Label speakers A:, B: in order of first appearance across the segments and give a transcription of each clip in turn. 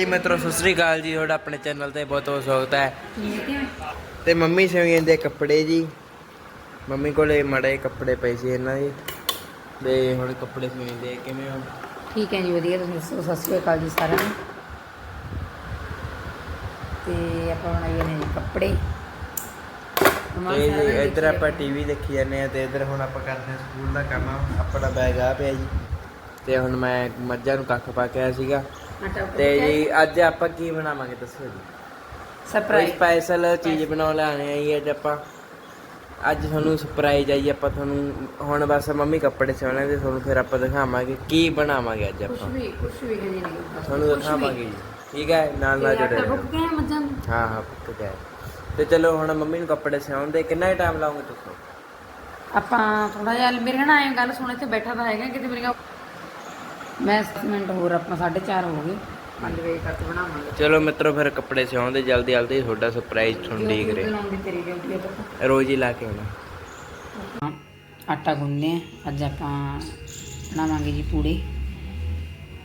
A: ਜੀ ਮਿੱਤਰੋ ਸਤਿ ਸ੍ਰੀ ਅਕਾਲ ਜੀ। ਤੁਹਾਡਾ ਆਪਣੇ ਚੈਨਲ ਤੇ ਬਹੁਤ ਬਹੁਤ ਸਵਾਗਤ ਹੈ। ਤੇ ਮੰਮੀ ਸਿਵੀਆਂ ਦੇ ਕੱਪੜੇ ਜੀ। ਮੰਮੀ ਕੋਲੇ ਮੜੇ ਕੱਪੜੇ ਪਏ ਸੀ ਇਹਨਾਂ ਦੇ। ਤੇ ਹੁਣ ਕੱਪੜੇ ਸਿਵੀਂਦੇ ਕਿਵੇਂ ਹੋ?
B: ਠੀਕ ਹੈ ਜੀ ਵਧੀਆ। ਤੁਸੀਂ ਦੱਸੋ ਸਤਿ ਸ਼੍ਰੀ ਅਕਾਲ ਜੀ ਸਾਰਿਆਂ ਨੂੰ। ਤੇ ਆਪਾਂ ਬਣਾਈਏ ਨੇ ਕੱਪੜੇ।
A: ਤੇ ਇੱਧਰ ਆਪਾਂ ਟੀਵੀ ਦੇਖੀ ਜਾਂਦੇ ਆ ਤੇ ਇੱਧਰ ਹੁਣ ਆਪਾਂ ਕਰਦੇ ਹਾਂ ਸਕੂਲ ਦਾ ਕੰਮ। ਆਪਣਾ ਬੈਗ ਆ ਪਿਆ ਜੀ। ਤੇ ਹੁਣ ਮੈਂ ਮੱਝਾਂ ਨੂੰ ਕੱਖ ਪਾ ਕੇ ਆਇਆ ਸੀਗਾ।
B: ਆਟਾ
A: ਤੇ ਜੀ ਅੱਜ ਆਪਾਂ ਕੀ ਬਣਾਵਾਂਗੇ ਦੱਸੋ ਜੀ?
B: ਸਰਪ੍ਰਾਈਜ਼
A: ਸਪੈਸ਼ਲ ਚੀਜ਼ ਬਣਾਉਣ ਲਾਣੇ ਆਈ ਅੱਜ ਆਪਾਂ? ਅੱਜ ਤੁਹਾਨੂੰ ਸਰਪ੍ਰਾਈਜ਼ ਆਈ ਆਪਾਂ ਤੁਹਾਨੂੰ ਹੁਣ ਬਸ ਮੰਮੀ ਕੱਪੜੇ ਸਿਉਣੇ ਤੇ ਤੁਹਾਨੂੰ ਫਿਰ ਆਪਾਂ ਦਿਖਾਵਾਂਗੇ ਕੀ ਬਣਾਵਾਂਗੇ ਅੱਜ
B: ਕੁਛ
A: ਆਪਾਂ।
B: ਵੀ ਕੁਛ ਵੀ ਨਹੀਂ।
A: ਤੁਹਾਨੂੰ ਦਿਖਾਵਾਂਗੇ ਜੀ। ਠੀਕ ਹੈ ਨਾਲ ਨਾਲ ਜੁੜੇ
B: ਆਟਾ
A: ਰਹੋ
B: ਬੁੱਕ ਗਿਆ ਮੱਝਾਂ ਨੂੰ?
A: ਹਾਂ ਹਾਂ ਪੁੱਤ ਗਿਆ। ਤੇ ਚਲੋ ਹੁਣ ਮੰਮੀ ਨੂੰ ਕੱਪੜੇ ਸਿਉਣ ਦੇ ਕਿੰਨਾ ਟਾਈਮ ਲਾਉਂਗੇ ਤੁਸੀਂ?
B: ਆਪਾਂ ਥੋੜਾ ਜਿਹਾ ਮੇਰੇ ਨਾਲ ਆਏ ਗੱਲ ਸੁਣੇ ਤੇ ਬੈਠਾ ਤਾਂ ਹੈਗਾ ਕਿਤੇ ਮੇਰੀਆਂ ਮੈਂ 10 ਮਿੰਟ ਹੋਰ ਆਪਣਾ 4:30 ਹੋ ਗਏ। 5 ਵਜੇ ਤੱਕ ਬਣਾਵਾਂਗੇ।
A: ਚਲੋ ਮਿੱਤਰੋ ਫਿਰ ਕੱਪੜੇ ਸਿਉਣ ਦੇ ਜਲਦੀ ਜਲਦੀ ਤੁਹਾਡਾ ਸਰਪ੍ਰਾਈਜ਼ ਤੁਹਾਨੂੰ
B: ਡਿਊਟੀ
A: ਰਿਹਾ।
B: ਲਾਉਣ ਦੀ ਤੇਰੀ ਡਿਊਟੀ ਹੈ ਤਾਂ
A: ਰੋਜ਼ ਹੀ ਲਾ ਕੇ ਆਉਣਾ।
B: ਆਟਾ ਗੁੰਨਦੇ ਹਾਂ। ਅੱਜ ਆਪਾਂ ਬਣਾਵਾਂਗੇ ਜੀ ਪੂੜੇ।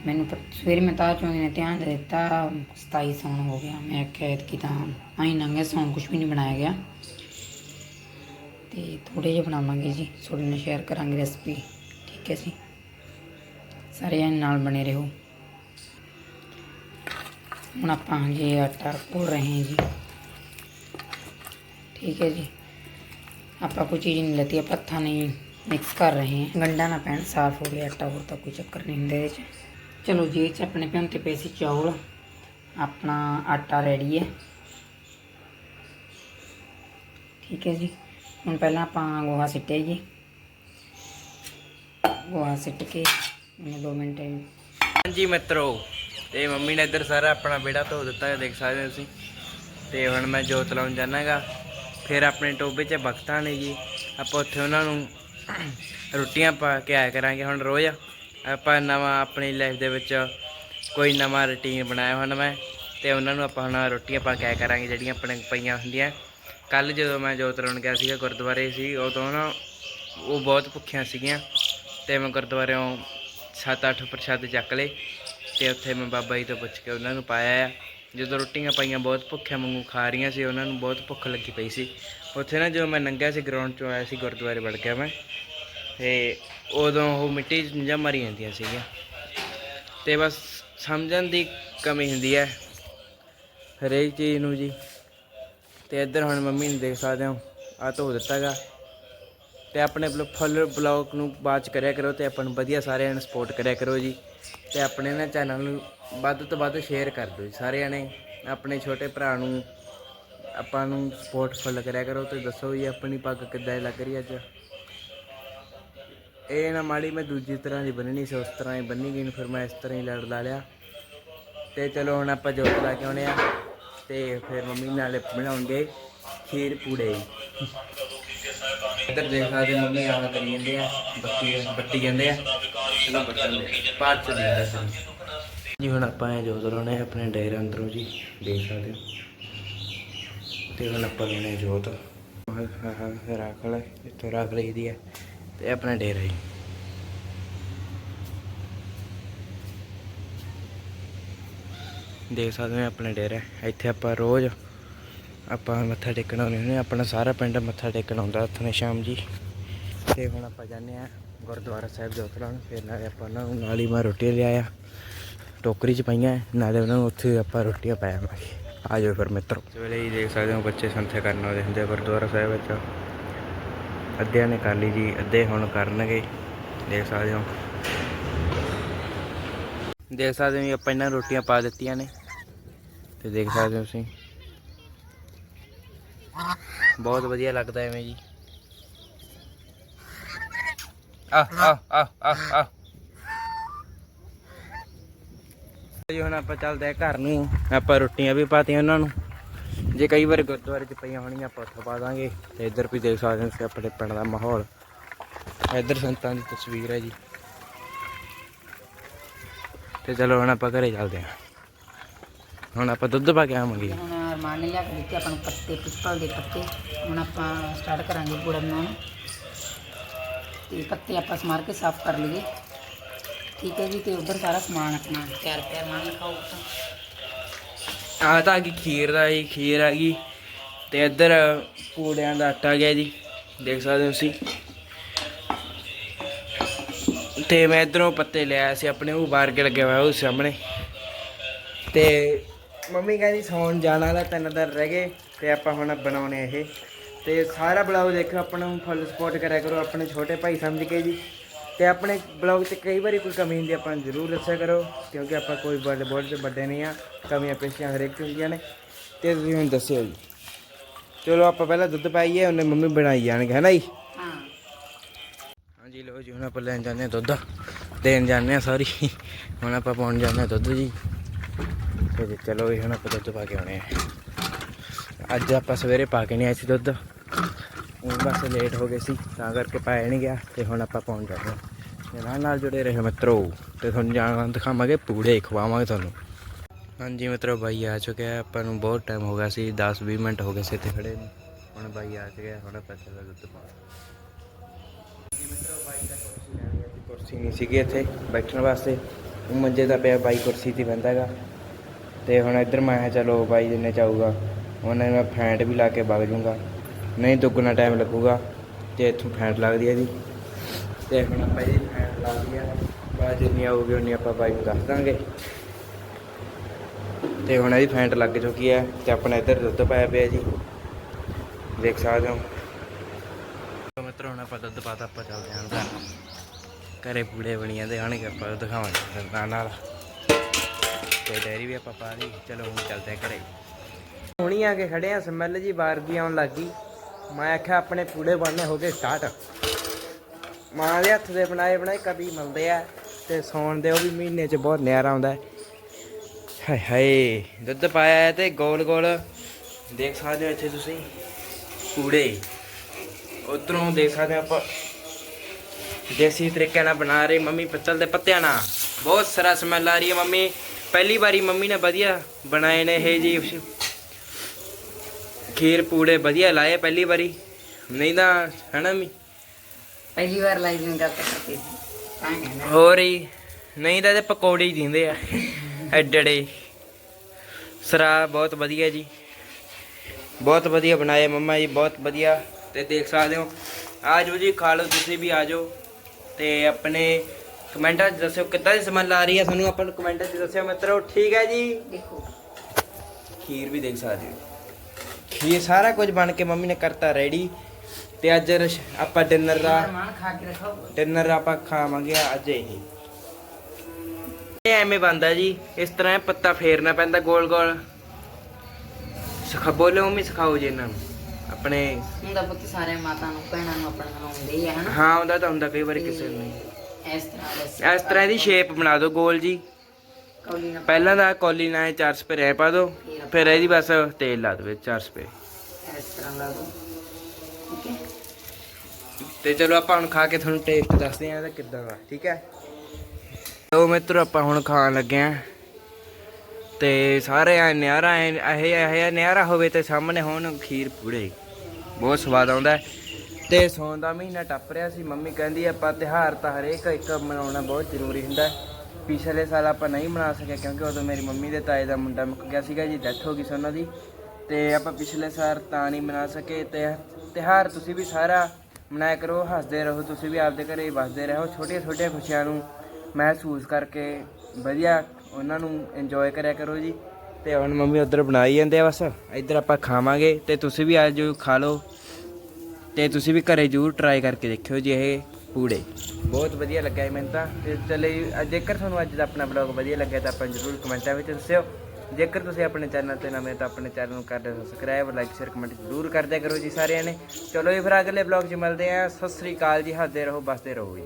B: ਮੈਨੂੰ ਪ- ਸਵੇਰੇ ਮੈਂ ਤਾਂ ਚੋਂ ਨੇ ਧਿਆਨ ਦੇ ਦਿੱਤਾ 27 ਸੌਣ ਹੋ ਗਿਆ। ਮੈਂ ਆਖਿਆ ਐਤਕੀ ਤਾਂ ਆਈ ਨੰਗੇ ਸੌਣ ਕੁਝ ਵੀ ਨਹੀਂ ਬਣਾਇਆ ਗਿਆ। ਤੇ ਥੋੜੇ ਜਿਹਾ ਬਣਾਵਾਂਗੇ ਜੀ। ਤੁਹਾਡੇ ਨਾਲ ਸ਼ੇਅਰ ਕਰਾਂਗੇ ਰੈਸਪੀ ਠੀਕ ਹੈ ਜੀ। ਸਾਰੇ ਜਣੇ ਨਾਲ ਬਣੇ ਰਹੋ। ਹੁਣ ਆਪਾਂ ਜੀ ਆਟਾ ਘੋਲ ਰਹੇ ਹਾਂ ਜੀ। ਠੀਕ ਹੈ ਜੀ। ਆਪਾਂ ਕੋਈ ਚੀਜ਼ ਨਹੀਂ ਲੈਤੀ, ਆਪਾਂ ਹੱਥਾਂ ਨਹੀਂ ਮਿਕਸ ਕਰ ਰਹੇ ਹਾਂ। ਗੰਡਾ ਨਾ ਪੈਣ, ਸਾਫ਼ ਹੋ ਗਿਆ ਆਟਾ ਹੋਰ ਤਾਂ ਕੋਈ ਚੱਕਰ ਨਹੀਂ ਹੁੰਦਾ ਇਹਦੇ 'ਚ। ਚਲੋ ਜੀ, ਇਹ 'ਚ ਆਪਣੇ ਪਿੰਨ ਤੇ ਪਏ ਸੀ ਚੌਲ। ਆਪਣਾ ਆਟਾ ਰੈਡੀ ਹੈ। ਠੀਕ ਹੈ ਜੀ। ਹੁਣ ਪਹਿਲਾਂ ਆਪਾਂ ਗੋਹਾ ਸਿੱਟਿਆ ਜੀ। ਗੋਹਾ ਸਿੱਟ ਕੇ 2 ਮਿੰਟ
A: ਹਾਂਜੀ ਮਿੱਤਰੋ, ਤੇ ਮੰਮੀ ਨੇ ਇੱਧਰ ਸਾਰਾ ਆਪਣਾ ਵਿਹੜਾ ਧੋ ਦਿੱਤਾ ਹੈ, ਦੇਖ ਸਕਦੇ ਹੋ ਤੁਸੀਂ। ਤੇ ਹੁਣ ਮੈਂ ਜੋਤ ਲਾਉਣ ਜਾਣਾਗਾ। ਫਿਰ ਆਪਣੇ ਟੋਬੇ 'ਚ ਬਖਤਾਂ ਨੇ ਜੀ ਆਪਾਂ ਉੱਥੇ ਉਹਨਾਂ ਨੂੰ ਰੋਟੀਆਂ ਪਾ ਕੇ ਆਇਆ ਕਰਾਂਗੇ ਹੁਣ ਰੋਜ਼। ਆਪਾਂ ਨਵਾਂ, ਆਪਣੀ ਲਾਈਫ ਦੇ ਵਿੱਚ ਕੋਈ ਨਵਾਂ ਰੁਟੀਨ ਬਣਾਇਆ ਹੁਣ ਮੈਂ। ਤੇ ਉਹਨਾਂ ਨੂੰ ਆਪਾਂ ਹੁਣ ਰੋਟੀਆਂ ਪਾ ਕੇ ਆਇਆ ਕਰਾਂਗੇ, ਜਿਹੜੀਆਂ ਆਪਣੇ ਪਈਆਂ ਹੁੰਦੀਆਂ। ਕੱਲ ਜਦੋਂ ਮੈਂ ਜੋਤ ਲਾਉਣ ਗਿਆ ਸੀਗਾ, ਗੁਰਦੁਆਰੇ ਸੀ, ਉਦੋਂ ਨਾ ਉਹ ਬਹੁਤ ਭੁੱਖੀਆਂ ਸੀਗੀਆਂ। ਤੇ ਮੈਂ ਗੁਰਦੁਆਰਿਓਂ ਸੱਤ ਅੱਠ ਪ੍ਰਸ਼ਾਦ ਚੱਕ ਲਏ ਤੇ ਉੱਥੇ ਮੈਂ ਬਾਬਾ ਜੀ ਤੋਂ ਪੁੱਛ ਕੇ ਉਹਨਾਂ ਨੂੰ ਪਾਇਆ ਆ। ਜਦੋਂ ਰੋਟੀਆਂ ਪਾਈਆਂ, ਬਹੁਤ ਭੁੱਖਿਆਂ ਵਾਂਗੂ ਖਾ ਰਹੀਆਂ ਸੀ, ਉਹਨਾਂ ਨੂੰ ਬਹੁਤ ਭੁੱਖ ਲੱਗੀ ਪਈ ਸੀ। ਉੱਥੇ ਨਾ ਜਦੋਂ ਮੈਂ ਨੰਗਿਆ ਸੀ ਗਰਾਊਂਡ 'ਚੋਂ ਆਇਆ ਸੀ, ਗੁਰਦੁਆਰੇ ਵੜ ਗਿਆ ਮੈਂ, ਤੇ ਉਦੋਂ ਉਹ ਮਿੱਟੀ 'ਚ ਨਿੰਜਾਂ ਜਾਂਦੀਆਂ ਸੀਗੀਆਂ। ਤੇ ਬਸ ਸਮਝਣ ਦੀ ਕਮੀ ਹੁੰਦੀ ਹੈ ਹਰੇਕ ਚੀਜ਼ ਨੂੰ ਜੀ। ਤੇ ਇੱਧਰ ਹੁਣ ਮੰਮੀ ਨੂੰ ਦੇਖ ਸਕਦੇ ਹੋ ਆ ਧੋ ਦਿੱਤਾਗਾ ਤੇ ਆਪਣੇ ਫੁੱਲ ਬਲੌਗ ਨੂੰ ਬਾਅਦ ਚ ਕਰਿਆ ਕਰੋ ਤੇ ਆਪਾਂ ਨੂੰ ਵਧੀਆ ਸਾਰਿਆਂ ਨੂੰ ਸਪੋਰਟ ਕਰਿਆ ਕਰੋ ਜੀ। ਤੇ ਆਪਣੇ ਨਾ ਚੈਨਲ ਨੂੰ ਵੱਧ ਤੋਂ ਵੱਧ ਸ਼ੇਅਰ ਕਰ ਦਿਓ ਜੀ ਸਾਰਿਆਂ ਨੇ। ਆਪਣੇ ਛੋਟੇ ਭਰਾ ਨੂੰ ਆਪਾਂ ਨੂੰ ਸਪੋਰਟ ਫੁੱਲ ਕਰਿਆ ਕਰੋ ਤੇ ਦੱਸੋ ਜੀ ਆਪਣੀ ਪੱਗ ਕਿੱਦਾਂ ਦੀ ਲੱਗ ਰਹੀ ਅੱਜ? ਇਹ ਨਾ ਮਾੜੀ ਮੈਂ ਦੂਜੀ ਤਰ੍ਹਾਂ ਦੀ ਬੰਨਣੀ ਸੀ, ਉਸ ਤਰ੍ਹਾਂ ਹੀ ਬੰਨੀ ਗਈ ਨੂੰ ਫਿਰ ਮੈਂ ਇਸ ਤਰ੍ਹਾਂ ਹੀ ਲੜ ਲਾ ਲਿਆ। ਤੇ ਚਲੋ ਹੁਣ ਆਪਾਂ ਜੋਤ ਲਾ ਕੇ ਆਉਣੇ ਆ ਤੇ ਫਿਰ ਮੰਮੀ ਨਾਲੇ ਬਣਾਉਣਗੇ ਖੀਰ ਪੂੜੇ। ਜੀ ਇੱਧਰ ਦੇਖ ਸਕਦੇ ਮੰਮੀ ਆਹ ਕਰੀ ਜਾਂਦੇ ਆ ਬੱਤੀ ਬੱਤੀ ਜਾਂਦੇ ਆ। ਚਲੋ ਬੱਤਨ ਦੇ ਪਾਠ ਚ ਸੀ ਜੀ ਹੁਣ ਆਪਾਂ ਇਹ ਜੋਤ ਲਾਉਣੇ ਆਪਣੇ ਡੇਰੇ ਅੰਦਰੋਂ ਜੀ ਦੇਖ ਸਕਦੇ ਹੋ। ਤੇ ਹੁਣ ਆਪਾਂ ਲਾਉਣੇ ਆ ਜੋਤ। ਰੱਖ ਲੈ ਇੱਥੋਂ ਰੱਖ ਲਈ ਦੀ ਹੈ ਤੇ ਆਪਣਾ ਡੇਰਾ ਜੀ। ਦੇਖ ਸਕਦੇ ਹੋ ਆਪਣੇ ਡੇਰਾ ਇੱਥੇ ਆਪਾਂ ਰੋਜ਼ ਆਪਾਂ ਮੱਥਾ ਟੇਕਣ ਆਉਂਦੇ ਹੁੰਦੇ ਹਾਂ। ਆਪਣਾ ਸਾਰਾ ਪਿੰਡ ਮੱਥਾ ਟੇਕਣ ਆਉਂਦਾ ਉੱਥੇ ਸ਼ਾਮ ਜੀ। ਤੇ ਹੁਣ ਆਪਾਂ ਜਾਂਦੇ ਆ ਗੁਰਦੁਆਰਾ ਸਾਹਿਬ ਜੋਤ ਲਾਉਣ ਫਿਰ ਨਾਲੇ ਆਪਾਂ ਉਹਨਾਂ ਨੂੰ ਨਾਲ ਹੀ ਮੈਂ ਰੋਟੀ ਲਿਆਇਆ ਟੋਕਰੀ 'ਚ ਪਈਆਂ, ਨਾਲੇ ਉਹਨਾਂ ਨੂੰ ਉੱਥੇ ਆਪਾਂ ਰੋਟੀਆਂ ਪਾਇਆ ਮੈਂ ਆ ਜਾਓ ਫਿਰ ਮਿੱਤਰੋ। ਸਵੇਲੇ ਹੀ ਦੇਖ ਸਕਦੇ ਹੋ ਬੱਚੇ ਸੰਥੇ ਕਰਨ ਆਉਂਦੇ ਹੁੰਦੇ ਆ ਗੁਰਦੁਆਰਾ ਸਾਹਿਬ ਵਿੱਚ। ਅੱਧਿਆਂ ਨੇ ਕਰ ਲਈ ਜੀ, ਅੱਧੇ ਹੁਣ ਕਰਨਗੇ। ਦੇਖ ਸਕਦੇ ਹੋ। ਦੇਖ ਸਕਦੇ ਹੋ ਜੀ, ਆਪਾਂ ਇਹਨਾਂ ਨੂੰ ਰੋਟੀਆਂ ਪਾ ਦਿੱਤੀਆਂ ਨੇ। ਤੇ ਦੇਖ ਸਕਦੇ ਹੋ ਤੁਸੀਂ। ਬਹੁਤ ਵਧੀਆ ਲੱਗਦਾ ਐਵੇਂ ਜੀ। ਆ ਆ ਆ ਆ ਆ। ਜੀ, ਹੁਣ ਆਪਾਂ ਚੱਲਦੇ ਆ ਘਰ ਨੂੰ। ਆਪਾਂ ਰੋਟੀਆਂ ਵੀ ਪਾਤੀਆਂ ਉਹਨਾਂ ਨੂੰ। ਜੇ ਕਈ ਵਾਰ ਗੁਰਦੁਆਰੇ 'ਚ ਪਈਆਂ ਹੋਣਗੀਆਂ, ਆਪਾਂ ਉੱਥੋਂ ਪਾ ਦਾਂਗੇ। ਤੇ ਇੱਧਰ ਵੀ ਦੇਖ ਸਕਦੇ ਹੋ ਆਪਣੇ ਪਿੰਡ ਦਾ ਮਾਹੌਲ। ਇੱਧਰ ਸੰਤਾਂ ਦੀ ਤਸਵੀਰ ਹੈ ਜੀ। ਤੇ ਚਲੋ ਹੁਣ ਆਪਾਂ ਘਰੇ ਚੱਲਦੇ ਹਾਂ। ਹੁਣ ਆਪਾਂ ਦੁੱਧ ਪਾ ਕੇ ਆਵਾਂਗੇ ਜੀ।
B: ਅਰਮਾਨ ਨੇ ਲਿਆ ਕੇ ਦਿੱਤੇ, ਆਪਾਂ ਨੂੰ ਪੱਤੇ ਪਿਸਤਲ ਦੇ ਪੱਤੇ। ਹੁਣ ਆਪਾਂ ਸਟਾਰਟ ਕਰਾਂਗੇ ਪੂੜਾ ਬਣਾਉਣ। ਤੇ ਪੱਤੇ ਆਪਾਂ ਸਮਾਰ ਕੇ ਸਾਫ਼ ਕਰ ਲਈਏ। ਠੀਕ ਹੈ ਜੀ, ਤੇ ਉਧਰ ਸਾਰਾ ਸਮਾਨ ਆਪਣਾ ਤਿਆਰ ਪਿਆ ਮਾਨ ਲਿਖਾਓ ਤਾਂ
A: ਆ ਤਾਂ ਆ ਗਈ ਖੀਰ ਦਾ ਜੀ, ਖੀਰ ਆ ਗਈ। ਤੇ ਇੱਧਰ ਪੂੜਿਆਂ ਦਾ ਆਟਾ ਗਿਆ ਜੀ, ਦੇਖ ਸਕਦੇ ਹੋ ਤੁਸੀਂ। ਤੇ ਮੈਂ ਇਧਰੋਂ ਪੱਤੇ ਲਿਆ ਸੀ ਆਪਣੇ, ਉਹ ਬਾਹਰ ਕੇ ਲੱਗਿਆ ਹੋਇਆ ਉਹ ਸਾਹਮਣੇ। ਤੇ ਮੰਮੀ ਕਹਿੰਦੀ ਸੌਣ ਜਾਣਾ ਵਾਲਾ ਤਿੰਨ ਦਿਨ ਰਹਿ ਗਏ ਤੇ ਆਪਾਂ ਹੁਣ ਬਣਾਉਣੇ ਇਹ। ਤੇ ਸਾਰਾ ਬਲੌਗ ਦੇਖੋ ਆਪਾਂ ਨੂੰ ਫੁੱਲ ਸਪੋਰਟ ਕਰਿਆ ਕਰੋ ਆਪਣੇ ਛੋਟੇ ਭਾਈ ਸਮਝ ਕੇ ਜੀ। ਤੇ ਆਪਣੇ ਬਲੌਗ 'ਚ ਕਈ ਵਾਰੀ ਕੋਈ ਕਮੀ ਹੁੰਦੀ ਆਪਾਂ ਨੂੰ ਜ਼ਰੂਰ ਦੱਸਿਆ ਕਰੋ ਕਿਉਂਕਿ ਆਪਾਂ ਕੋਈ ਵੱਡੇ ਬਹੁਤ ਵੱਡੇ ਨਹੀਂ ਆ ਕਮੀਆਂ ਪੇਸ਼ੀਆਂ ਹਰੇਕ ਹੁੰਦੀਆਂ ਨੇ। ਤੇ ਤੁਸੀਂ ਹੁਣ ਦੱਸਿਓ ਜੀ। ਚਲੋ ਆਪਾਂ ਪਹਿਲਾਂ ਦੁੱਧ ਪਾਈਏ ਉਹਨੇ ਮੰਮੀ ਬਣਾਈ ਜਾਣਗੇ ਹੈ ਨਾ ਜੀ?
B: ਹਾਂ।
A: ਹਾਂਜੀ ਲੋ ਜੀ ਹੁਣ ਆਪਾਂ ਲੈਣ ਜਾਂਦੇ ਹਾਂ ਦੁੱਧ। ਦੇਣ ਜਾਂਦੇ ਹਾਂ ਸੌਰੀ। ਹੁਣ ਆਪਾਂ ਪਾਉਣ ਜਾਂਦੇ ਹਾਂ ਦੁੱਧ ਜੀ। ਤੇ ਜੀ ਚਲੋ ਵੀ ਹੁਣ ਆਪਾਂ ਦੁੱਧ ਪਾ ਕੇ ਆਉਣੇ ਆ। ਅੱਜ ਆਪਾਂ ਸਵੇਰੇ ਪਾ ਕੇ ਨਹੀਂ ਆਏ ਸੀ ਦੁੱਧ। ਉਹ ਬਸ ਲੇਟ ਹੋ ਗਏ ਸੀ, ਤਾਂ ਕਰਕੇ ਪਾਇਆ ਨਹੀਂ ਗਿਆ ਤੇ ਹੁਣ ਆਪਾਂ ਪਹੁੰਚ ਜਾਂਦੇ ਹਾਂ। ਨਾਲ ਨਾਲ ਜੁੜੇ ਰਹੇ ਮਿੱਤਰੋ, ਤੇ ਤੁਹਾਨੂੰ ਜਾਣ ਦਿਖਾਵਾਂਗੇ, ਪੂੜੇ ਖਵਾਵਾਂਗੇ ਤੁਹਾਨੂੰ। ਹਾਂਜੀ ਮਿੱਤਰੋ, ਬਾਈ ਆ ਚੁੱਕਿਆ, ਆਪਾਂ ਨੂੰ ਬਹੁਤ ਟਾਈਮ ਹੋ ਗਿਆ ਸੀ 10 20 ਮਿੰਟ ਹੋ ਗਏ ਸੀ ਇੱਥੇ ਖੜੇ ਨੂੰ। ਹੁਣ ਬਾਈ ਆ ਚੁੱਕਿਆ, ਹੁਣ ਆਪਾਂ ਚੱਲਦਾ ਦੁੱਧ ਪਾਉਣ। ਕੁਰਸੀ ਨਹੀਂ ਸੀਗੀ ਇੱਥੇ ਬੈਠਣ ਵਾਸਤੇ। ਉਹ ਮੰਜੇ ਦਾ ਪਿਆ ਬਾਈ ਕੁਰਸੀ ਤੇ ਬਹਿੰਦਾ ਹੈਗਾ। ਤੇ ਹੁਣ ਇੱਧਰ ਮੈਂ ਕਿਹਾ ਚਲੋ ਬਾਈ ਜਿੰਨੇ ਚਾਹੂਗਾ ਉਹਨਾਂ ਮੈਂ ਫੈਂਟ ਵੀ ਲਾ ਕੇ ਵਗ ਜੂੰਗਾ ਨਹੀਂ ਦੁੱਗਣਾ ਟਾਈਮ ਲੱਗੂਗਾ, ਤੇ ਇੱਥੋਂ ਫੈਂਟ ਲੱਗਦੀ ਹੈ ਜੀ। ਤੇ ਹੁਣ ਆਪਾਂ ਜੀ ਫੈਂਟ ਲੱਗਦੀ ਹੈ ਬਾਅਦ ਜਿੰਨੀ ਆਊਗੀ ਉਨੀ ਆਪਾਂ ਬਾਈ ਨੂੰ ਦੱਸ ਦਾਂਗੇ। ਤੇ ਹੁਣ ਇਹਦੀ ਫੈਂਟ ਲੱਗ ਚੁੱਕੀ ਹੈ ਤੇ ਆਪਣਾ ਇੱਧਰ ਦੁੱਧ ਪਾਇਆ ਪਿਆ ਜੀ। ਦੇਖ ਸਕਦੇ ਹੋ। ਮਿੱਤਰੋ, ਹੁਣ ਆਪਾਂ ਦੁੱਧ ਪਾਤਾ, ਆਪਾਂ ਚੱਲਦੇ ਹਾਂ ਘਰੇ ਪੂੜੇ ਬਣੀ ਜਾਂਦੇ ਹਣ ਆਪਾਂ ਦਿਖਾਵਾਂਗੇ ਫਿਰ ਨਾਲ। ਤੇ ਡੈਰੀ ਵੀ ਆਪਾਂ ਪਾ ਲਈ। ਚਲੋ ਹੁਣ ਚੱਲਦੇ ਹਾਂ ਘਰੇ। ਹੁਣੀ ਆ ਕੇ ਖੜੇ ਆ, ਸਮੈਲ ਜੀ ਬਾਹਰ ਦੀ ਆਉਣ ਲੱਗੀ ਮੈਂ ਆਖਿਆ ਆਪਣੇ ਪੂੜੇ ਬਣਨੇ ਹੋ ਗਏ ਸਟਾਰਟ ਮਾਂ ਦੇ ਹੱਥ ਦੇ ਬਣਾਏ ਬਣਾਏ ਕਦੀ ਮਿਲਦੇ ਆ ਤੇ ਸੌਣ ਦੇ ਉਹ ਵੀ ਮਹੀਨੇ 'ਚ ਬਹੁਤ ਨਿਆਰਾ ਆਉਂਦਾ ਹਾਏ ਹਾਏ, ਦੁੱਧ ਪਾਇਆ ਹੈ ਤੇ ਗੋਲ ਗੋਲ। ਦੇਖ ਸਕਦੇ ਹੋ ਇੱਥੇ ਤੁਸੀਂ ਪੂੜੇ। ਉਧਰੋਂ ਦੇਖ ਸਕਦੇ ਹੋ ਆਪਾਂ। ਦੇਸੀ ਤਰੀਕੇ ਨਾਲ ਬਣਾ ਰਹੇ ਮੰਮੀ ਪਿੱਤਲ ਦੇ ਪੱਤਿਆਂ ਨਾਲ। ਬਹੁਤ ਸਾਰਾ ਸਮੈਲ ਆ ਰਹੀ ਹੈ ਮੰਮੀ। ਪਹਿਲੀ ਵਾਰੀ ਮੰਮੀ ਨੇ ਵਧੀਆ ਬਣਾਏ ਨੇ ਇਹ ਜੀ ਖੀਰ ਪੂੜੇ ਵਧੀਆ ਲਾਏ ਪਹਿਲੀ ਵਾਰੀ। ਨਹੀਂ ਤਾਂ ਹਨਾ ਮੀ
B: ਪਹਿਲੀ ਵਾਰ ਲਾਈਵ ਨਹੀਂ ਕਰਤਾ ਕਰਤੀ ਤਾਂ ਕਹਿੰਦਾ
A: ਹੋਰ ਹੀ ਨਹੀਂ ਤਾਂ ਇਹਦੇ ਪਕੌੜੇ ਹੀ ਦਿੰਦੇ ਆ। ਐਡੜੇ ਸਰਾ ਬਹੁਤ ਵਧੀਆ ਜੀ। ਬਹੁਤ ਵਧੀਆ ਬਣਾਏ ਮੰਮਾ ਜੀ ਬਹੁਤ ਵਧੀਆ। ਤੇ ਦੇਖ ਸਕਦੇ ਹੋ ਆ ਜਾਓ ਜੀ ਖਾ ਲਓ ਤੁਸੀਂ ਵੀ ਆ ਜਾਓ। ਤੇ ਆਪਣੇ ਕਮੈਂਟਾਂ 'ਚ ਦੱਸਿਓ ਕਿੱਦਾਂ ਦੀ ਸਮੈਲ ਆ ਰਹੀ ਹੈ? ਸਾਨੂੰ ਆਪਾਂ ਨੂੰ ਕਮੈਂਟਾਂ 'ਚ ਦੱਸਿਓ ਮਿੱਤਰੋ ਠੀਕ ਹੈ ਜੀ?
B: ਦੇਖੋ।
A: ਖੀਰ ਵੀ ਦੇਖ ਸਕਦੇ ਹੋ। ਖੀਰ ਸਾਰਾ ਕੁਝ ਬਣ ਕੇ ਮੰਮੀ ਨੇ ਕਰਤਾ ਰੈਡੀ ਤੇ ਅੱਜ ਰਸ਼- ਆਪਾਂ ਡਿਨਰ ਦਾ
B: ਮਾਨ ਖਾ ਕੇ ਰੱਖੋ।
A: ਡਿਨਰ ਆਪਾਂ ਖਾਵਾਂਗੇ ਅੱਜ ਇਹ। ਇਹ ਐਵੇਂ ਬੰਦਾ ਜੀ। ਇਸ ਤਰ੍ਹਾਂ ਇਹ ਪੱਤਾ ਫੇਰਨਾ ਪੈਂਦਾ ਗੋਲ ਗੋਲ। ਸਿਖਾ ਬੋਲੇ ਮੰਮੀ ਸਿਖਾਓ ਜੀ ਇਹਨਾਂ ਨੂੰ। ਆਪਣੇ
B: ਹੁੰਦਾ ਪੁੱਤ ਸਾਰੇ ਮਾਤਾ ਨੂੰ ਭੈਣਾਂ ਨੂੰ ਆਪਣਾ ਨੂੰ ਹੀ ਆ ਹਨਾ?
A: ਹਾਂ ਉਹਦਾ ਤਾਂ ਹੁੰਦਾ ਕਈ ਵਾਰੀ ਕਿਸੇ ਨੂੰ। ਨਹੀਂ।
B: ਇਸ ਤਰ੍ਹਾਂ ਦਾ
A: ਇਸ ਤਰ੍ਹਾਂ ਦੀ ਸ਼ੇਪ ਬਣਾ ਦਿਓ ਗੋਲ ਜੀ।
B: ਕੌਲੀ ਨਾਲ
A: ਪਹਿਲਾਂ ਦਾ ਕੌਲੀ ਨਾਲ 4 ਰੁਪਏ ਰਹਿ ਪਾ ਦਿਓ ਫਿਰ ਇਹਦੀ ਬਸ ਤੇਲ ਲਾ ਦਿਓ 4 ਰੁਪਏ
B: ਇਸ ਤਰ੍ਹਾਂ ਲਾ ਦੋ ਠੀਕ ਹੈ।
A: ਤੇ ਚਲੋ ਆਪਾਂ ਹੁਣ ਖਾ ਕੇ ਤੁਹਾਨੂੰ ਟੇਸਟ ਦੱਸਦੇ ਆਂ ਇਹਦਾ ਕਿੱਦਾਂ ਦਾ ਠੀਕ ਹੈ? ਲੋ ਮਿੱਤਰੋ ਆਪਾਂ ਹੁਣ ਖਾਣ ਲੱਗੇ ਆਂ ਤੇ ਸਾਰੇ ਆ ਨਿਆਰਾ ਇਹ ਇਹ ਨਿਆਰਾ ਹੋਵੇ ਤੇ ਸਾਹਮਣੇ ਹੋਣ ਖੀਰ ਪੂੜੇ। ਬਹੁਤ ਸਵਾਦ ਆਉਂਦਾ ਹੈ। ਤੇ ਸੌਣ ਦਾ ਮਹੀਨਾ ਟੱਪ ਰਿਹਾ ਸੀ। ਮੰਮੀ ਕਹਿੰਦੀ, ਆਪਾਂ ਤਿਹਾਰ ਤਾਂ ਹਰੇਕ ਇੱਕ ਮਨਾਉਣਾ ਬਹੁਤ ਜ਼ਰੂਰੀ ਹੁੰਦਾ ਪਿਛਲੇ ਸਾਲ ਆਪਾਂ ਨਹੀਂ ਮਨਾ ਸਕੇ ਕਿਉਂਕਿ ਉਦੋਂ ਮੇਰੀ ਮੰਮੀ ਦੇ ਤਾਏ ਦਾ ਮੁੰਡਾ ਮੁੱਕ ਗਿਆ ਸੀਗਾ ਜੀ ਡੈਥ ਹੋ ਗਈ ਸੀ ਉਹਨਾਂ ਦੀ। ਤੇ ਆਪਾਂ ਪਿਛਲੇ ਸਾਲ ਤਾਂ ਨਹੀਂ ਮਨਾ ਸਕੇ। ਤੇ ਤਿਹਾਰ ਤੁਸੀਂ ਵੀ ਸਾਰਾ ਮਨਾਇਆ ਕਰੋ, ਹੱਸਦੇ ਰਹੋ, ਤੁਸੀਂ ਵੀ ਆਪਦੇ ਘਰੇ ਵਸਦੇ ਰਹੋ ਛੋਟੀਆਂ ਛੋਟੀਆਂ ਖੁਸ਼ੀਆਂ ਨੂੰ ਮਹਿਸੂਸ ਕਰਕੇ ਵਧੀਆ ਉਹਨਾਂ ਨੂੰ ਇੰਜੋਏ ਕਰਿਆ ਕਰੋ ਜੀ। ਤੇ ਹੁਣ ਮੰਮੀ ਉਧਰ ਬਣਾਈ ਜਾਂਦੇ ਆ ਬਸ। ਇੱਧਰ ਆਪਾਂ ਖਾਵਾਂਗੇ ਤੇ ਤੁਸੀਂ ਵੀ ਆ ਜਾਓ ਖਾ ਲਓ। ਤੇ ਤੁਸੀਂ ਵੀ ਘਰੇ ਜ਼ਰੂਰ ਟਰਾਈ ਕਰਕੇ ਦੇਖਿਓ ਜੀ ਇਹ ਪੂੜੇ। ਬਹੁਤ ਵਧੀਆ ਲੱਗਾ ਜੀ ਮੈਨੂੰ ਤਾਂ। ਤੇ ਚਲੇ ਅੱਜ ਜੇਕਰ ਤੁਹਾਨੂੰ ਅੱਜ ਦਾ ਆਪਣਾ ਬਲੌਗ ਵਧੀਆ ਲੱਗਿਆ ਤਾਂ ਆਪਾਂ ਜ਼ਰੂਰ ਕਮੈਂਟਾਂ ਵਿੱਚ ਦੱਸਿਓ। ਜੇਕਰ ਤੁਸੀਂ ਆਪਣੇ ਚੈਨਲ ਤੇ ਨਵੇਂ ਤਾਂ ਆਪਣੇ ਚੈਨਲ ਨੂੰ ਕਰ ਦਿਓ ਸਬਸਕ੍ਰਾਈਬ ਲਾਈਕ ਸ਼ੇਅਰ ਕਮੈਂਟ ਜ਼ਰੂਰ ਕਰ ਦਿਆ ਕਰੋ ਜੀ ਸਾਰਿਆਂ ਨੇ। ਚਲੋ ਜੀ, ਫਿਰ ਅਗਲੇ ਬਲੌਗ 'ਚ ਮਿਲਦੇ ਆਂ ਸਤਿ ਸ੍ਰੀ ਅਕਾਲ ਜੀ, ਹੱਸਦੇ ਰਹੋ, ਬਸਦੇ ਰਹੋ ਜੀ।